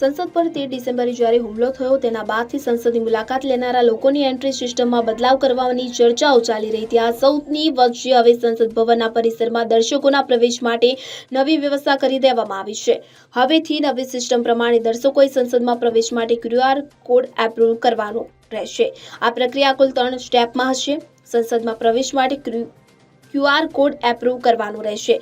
સંસદ પર તેર ડિસેમ્બરે જ્યારે હુમલો થયો, તેના બાદથી સંસદની મુલાકાત લેનારા લોકોની એન્ટ્રી સિસ્ટમમાં બદલાવ કરવાની ચર્ચાઓ ચાલી રહી. હતી આ સૌની વચ્ચે હવે સંસદ ભવનના પરિસરમાં દર્શકોના પ્રવેશ માટે નવી વ્યવસ્થા કરી દેવામાં આવી છે. હવેથી નવી સિસ્ટમ પ્રમાણે દર્શકોએ સંસદમાં પ્રવેશ માટે ક્યુઆર કોડ એપ્રુવ કરવાનો રહેશે. આ પ્રક્રિયા કુલ ત્રણ સ્ટેપમાં હશે. સંસદમાં પ્રવેશ માટે ક્યુઆર કોડ એપ્રુવ કરવાનો રહેશે.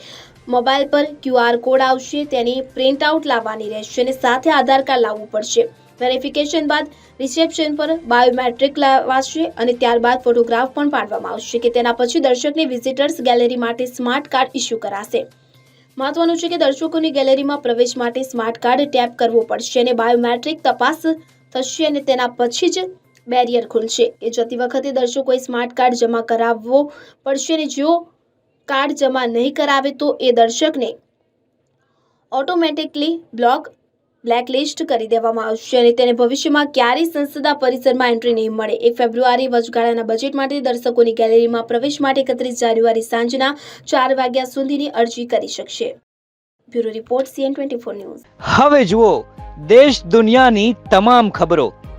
મોબાઈલ પર ક્યુઆર કોડ આવશે, તેની પ્રિન્ટ આઉટ લાવવાની રહેશે અને સાથે આધાર કાર્ડ લાવવું પડશે. વેરિફિકેશન બાદ રિસેપ્શન પર બાયોમેટ્રિક લાવાશે અને ત્યારબાદ ફોટોગ્રાફ પણ પાડવામાં આવશે કે તેના પછી દર્શકની વિઝિટર્સ ગેલેરી માટે સ્માર્ટ કાર્ડ ઇસ્યુ કરાશે. મહત્વનું છે કે દર્શકોની ગેલેરીમાં પ્રવેશ માટે સ્માર્ટ કાર્ડ ટેપ કરવો પડશે અને બાયોમેટ્રિક તપાસ થશે અને તેના પછી જ બેરિયર ખુલશે. એ જતી વખતે દર્શકોએ સ્માર્ટ કાર્ડ જમા કરાવવો પડશે અને જો કાર્ડ જમા નહીં કરાવે તો એ દર્શકને ઓટોમેટિકલી બ્લોક બ્લેકલિસ્ટ કરી દેવામાં આવશે અને તેને ભવિષ્યમાં ક્યારેય સંસદા પરિસરમાં એન્ટ્રી નહીં મળે. એક ફેબ્રુઆરી વચગાળાના બજેટ માટે દર્શકોની ગેલેરીમાં પ્રવેશ માટે એકત્રીસ જાન્યુઆરી સાંજના ચાર વાગ્યા સુધીની અરજી કરી શકશે. Bureau report CN twenty news. હવે જુઓ, દેશ દુનિયાની તમામ ખબરો.